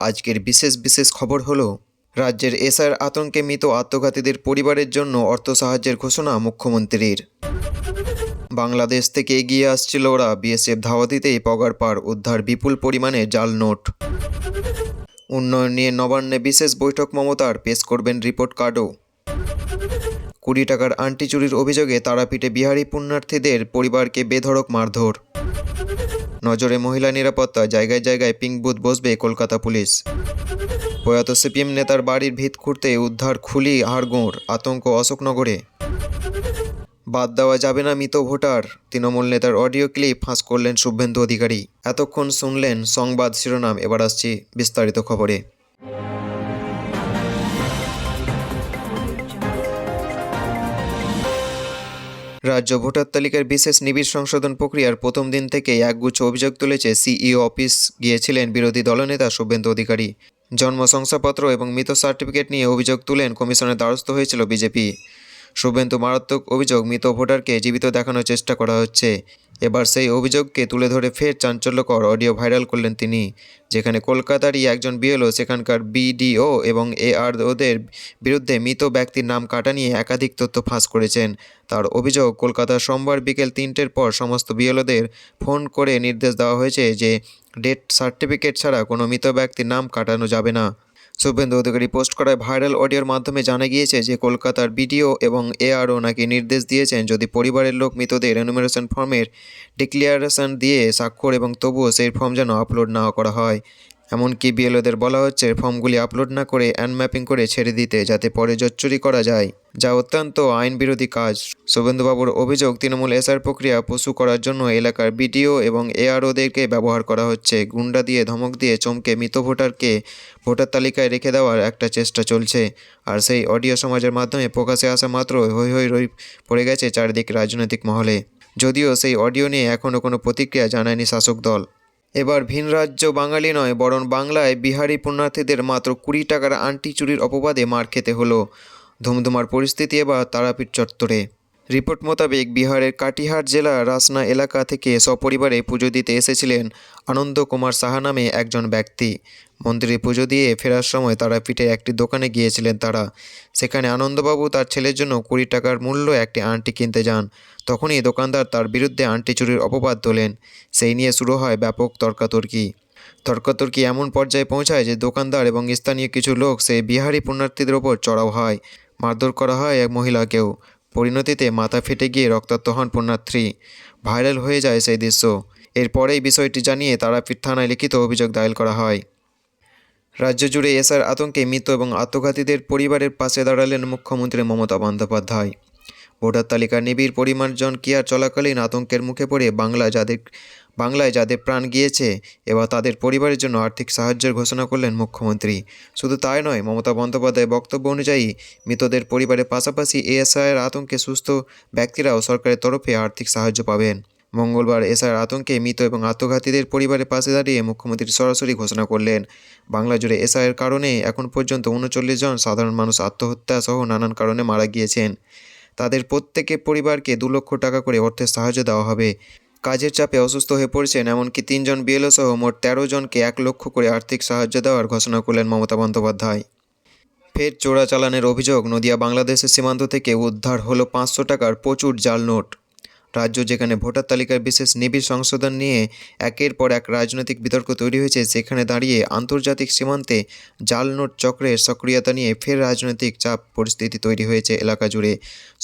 আজকের বিশেষ বিশেষ খবর হলো, রাজ্যের এসআর আতঙ্কে মৃত আত্মঘাতীদের পরিবারের জন্য অর্থ সাহায্যের ঘোষণা মুখ্যমন্ত্রীর। বাংলাদেশ থেকে এগিয়ে আসছিল ওরা বিএসএফ ধাওয়া দিতেই পগার পার উদ্ধার বিপুল পরিমাণে জাল নোট। উন্নয়ন নিয়ে নবান্নে বিশেষ বৈঠক মমতার, পেশ করবেন রিপোর্ট কার্ডও। কুড়ি টাকার আন্টি চুরির অভিযোগে তারাপীঠে বিহারি পুণ্যার্থীদের পরিবারকে বেধড়ক মারধর। নজরে মহিলা নিরাপত্তা, জায়গায় জায়গায় পিঙ্ক বুথ বসবে কলকাতা পুলিশ। প্রয়াত সিপিএম নেতার বাড়ির ভিত খুঁড়তে উদ্ধার খুলি হাড়গোড়, আতঙ্ক অশোকনগরে। বাদ দেওয়া যাবে না মৃত ভোটার, তৃণমূল নেতার অডিও ক্লিপ ফাঁস করলেন শুভেন্দু অধিকারী। এতক্ষণ শুনলেন সংবাদ শিরোনাম, এবার আসছি বিস্তারিত খবরে। রাজ্য ভোটার তালিকার বিশেষ নিবিড় সংশোধন প্রক্রিয়ার প্রথম দিন থেকেই একগুচ্ছ অভিযোগ তুলেছে সিইও অফিস গিয়েছিলেন বিরোধী দলনেতা শুভেন্দু অধিকারী। জন্ম শংসাপত্র এবং মৃত সার্টিফিকেট নিয়ে অভিযোগ তুলেন কমিশনের দ্বারস্থ হয়েছিল বিজেপি। শুভেন্দু মারাত্মক অভিযোগ মৃত ভোটারকে জীবিত দেখানোর চেষ্টা করা হচ্ছে। এবার সেই অভিযোগকে তুলে ধরে ফের চাঞ্চল্যকর অডিও ভাইরাল করলেন তিনি, যেখানে কলকাতারই একজন বিএলও, সেখানকার বিডিও এবং এআর ওদের বিরুদ্ধে মৃত ব্যক্তির নাম কাটা নিয়ে একাধিক তথ্য ফাঁস করেছেন। তার অভিযোগ কলকাতার সোমবার বিকেল তিনটের পর সমস্ত বিএলওদের ফোন করে নির্দেশ দেওয়া হয়েছে যে, ডেথ সার্টিফিকেট ছাড়া কোনো মৃত ব্যক্তির নাম কাটানো যাবে না। শুভেন্দু অধিকারী পোস্ট করায় ভাইরাল অডিওর মাধ্যমে জানা গিয়েছে যে কলকাতার বিডিও এবং এআরও নাকি নির্দেশ দিয়েছেন যদি পরিবারের লোক মৃতদের অ্যানুমেরেশন ফর্মের ডিক্লিয়ারেশন দিয়ে স্বাক্ষর এবং তবুও সেই ফর্ম যেন আপলোড না করা হয়। এমনকি বিএলওদের বলা হচ্ছে ফর্মগুলি আপলোড না করে অ্যান্ড ম্যাপিং করে ছেড়ে দিতে যাতে পরে জচ্চুরি করা যায়, যা অত্যন্ত আইন বিরোধী কাজ। শুভেন্দুবাবুর অভিযোগ, তৃণমূল এসআর প্রক্রিয়া পশু করার জন্য এলাকার বিডিও এবং এআরওদেরকে ব্যবহার করা হচ্ছে। গুন্ডা দিয়ে ধমক দিয়ে চমকে মৃত ভোটারকে ভোটার তালিকায় রেখে দেওয়ার একটা চেষ্টা চলছে, আর সেই অডিও সমাজের মাধ্যমে প্রকাশে আসা মাত্র হৈ হৈ রই পড়ে গেছে চারিদিক রাজনৈতিক মহলে। যদিও সেই অডিও নিয়ে এখনও কোনো প্রতিক্রিয়া জানায়নি শাসক দল। এবার ভিন রাজ্য বাঙালি নয়, বরং বাংলায় বিহারি পুণ্যার্থীদের মাত্র কুড়ি টাকার আন্টি চুরির অপবাদে মার খেতে হলো। ধুমধুমার পরিস্থিতি এবার তারাপীঠ চত্বরে। রিপোর্ট মোতাবেক বিহারের কাটিহার জেলার রাসনা এলাকা থেকে সপরিবারে পুজো দিতে এসেছিলেন আনন্দ কুমার সাহা নামে একজন ব্যক্তি। মন্দিরে পুজো দিয়ে ফেরার সময় তারাপীঠে একটি দোকানে গিয়েছিলেন তারা। সেখানে আনন্দবাবু তার ছেলের জন্য কুড়ি টাকার মূল্য একটি আংটি কিনতে যান। তখনই দোকানদার তার বিরুদ্ধে আংটি চুরির অপবাদ তোলেন। সেই নিয়ে শুরু হয় ব্যাপক তর্কাতর্কি। তর্কাতর্কি এমন পর্যায়ে পৌঁছায় যে দোকানদার এবং স্থানীয় কিছু লোক সেই বিহারি পুণ্যার্থীদের ওপর চড়াও হয়। মারধর করা হয় এক মহিলাকেও। পরিণতিতে মাথা ফেটে গিয়ে রক্তাক্ত হন পুণ্যার্থী। ভাইরাল হয়ে যায় সেই দৃশ্য। এরপরেই বিষয়টি জানিয়ে তারাপীঠ থানায় লিখিত অভিযোগ দায়ের করা হয়। রাজ্য জুড়ে এসআর আতঙ্কে মৃত এবং আত্মঘাতীদের পরিবারের পাশে দাঁড়ালেন মুখ্যমন্ত্রী মমতা বন্দ্যোপাধ্যায়। ভোটার তালিকা নিবিড় পরিমার্জন ক্রিয়া চলাকালীন আতঙ্কের মুখে পড়ে বাংলা যাদের বাংলায় যাদের প্রাণ গিয়েছে, এবার তাদের পরিবারের জন্য আর্থিক সাহায্যের ঘোষণা করলেন মুখ্যমন্ত্রী। শুধু তাই নয়, মমতা বন্দ্যোপাধ্যায় বক্তব্য অনুযায়ী, মৃতদের পরিবারের পাশাপাশি এএসআইয়ের আতঙ্কে সুস্থ ব্যক্তিরাও সরকারের তরফে আর্থিক সাহায্য পাবেন। মঙ্গলবার এসআর আতঙ্কে মৃত এবং আত্মঘাতীদের পরিবারের পাশে দাঁড়িয়ে মুখ্যমন্ত্রী সরাসরি ঘোষণা করলেন। বাংলা জুড়ে এসআইয়ের কারণে এখন পর্যন্ত উনচল্লিশ জন সাধারণ মানুষ আত্মহত্যা সহ নানান কারণে মারা গিয়েছেন। তাদের প্রত্যেকের পরিবারকে দু লক্ষ টাকা করে অর্থের সাহায্য দেওয়া হবে। কাজের চাপে অসুস্থ হয়ে পড়ছেন এমনকি তিনজন বিএলও সহ মোট তেরো জনকে এক লক্ষ করে আর্থিক সাহায্য দেওয়ার ঘোষণা করলেন মমতা বন্দ্যোপাধ্যায়। ফের চোরাচালানের অভিযোগ, নদিয়া বাংলাদেশের সীমান্ত থেকে উদ্ধার হলো পাঁচশো টাকার প্রচুর জাল নোট। রাজ্য যেখানে ভোটার তালিকার বিশেষ নিবিড় সংশোধন নিয়ে একের পর এক রাজনৈতিক বিতর্ক তৈরি হয়েছে, সেখানে দাঁড়িয়ে আন্তর্জাতিক সীমান্তে জাল নোট চক্রের সক্রিয়তা নিয়ে ফের রাজনৈতিক চাপ পরিস্থিতি তৈরি হয়েছে এলাকা জুড়ে।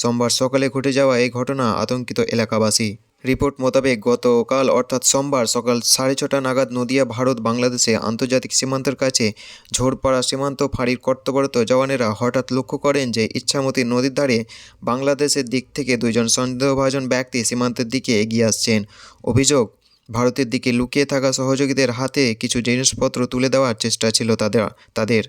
সোমবার সকালে ঘটে যাওয়া এই ঘটনা আতঙ্কিত এলাকাবাসী। রিপোর্ট মোতাবেক গতকাল, অর্থাৎ সোমবার সকাল সাড়ে ছটা নাগাদ নদিয়া, ভারত, বাংলাদেশে আন্তর্জাতিক সীমান্তের কাছে ঝোড়পাড়া সীমান্ত ফাঁড়ির কর্তব্যরত জওয়ানেরা হঠাৎ লক্ষ্য করেন যে ইচ্ছামতি নদীর ধারে বাংলাদেশের দিক থেকে দুইজন সন্দেহভাজন ব্যক্তি সীমান্তের দিকে এগিয়ে আসছেন। অভিযোগ, ভারতের দিকে লুকিয়ে থাকা সহযোগীদের হাতে কিছু জিনিসপত্র তুলে দেওয়ার চেষ্টা ছিল তাদের তাদের।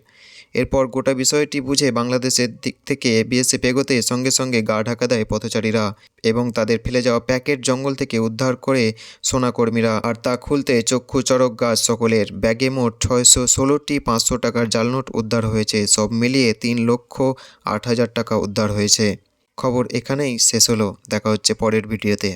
এরপর গোটা বিষয়টি বুঝে বাংলাদেশের দিক থেকে বিএসএফ এগোতে সঙ্গে সঙ্গে গা ঢাকা দেয় পথচারীরা এবং তাদের ফেলে যাওয়া প্যাকেট জঙ্গল থেকে উদ্ধার করে সোনাকর্মীরা। আর তা খুলতে চক্ষু চরক গাছ সকলের। ব্যাগে মোট ছয়শো ষোলোটি পাঁচশো টাকার জালনোট উদ্ধার হয়েছে। সব মিলিয়ে তিন লক্ষ আট হাজার টাকা উদ্ধার হয়েছে। খবর এখানেই শেষ হলো। দেখা হচ্ছে পরের ভিডিওতে।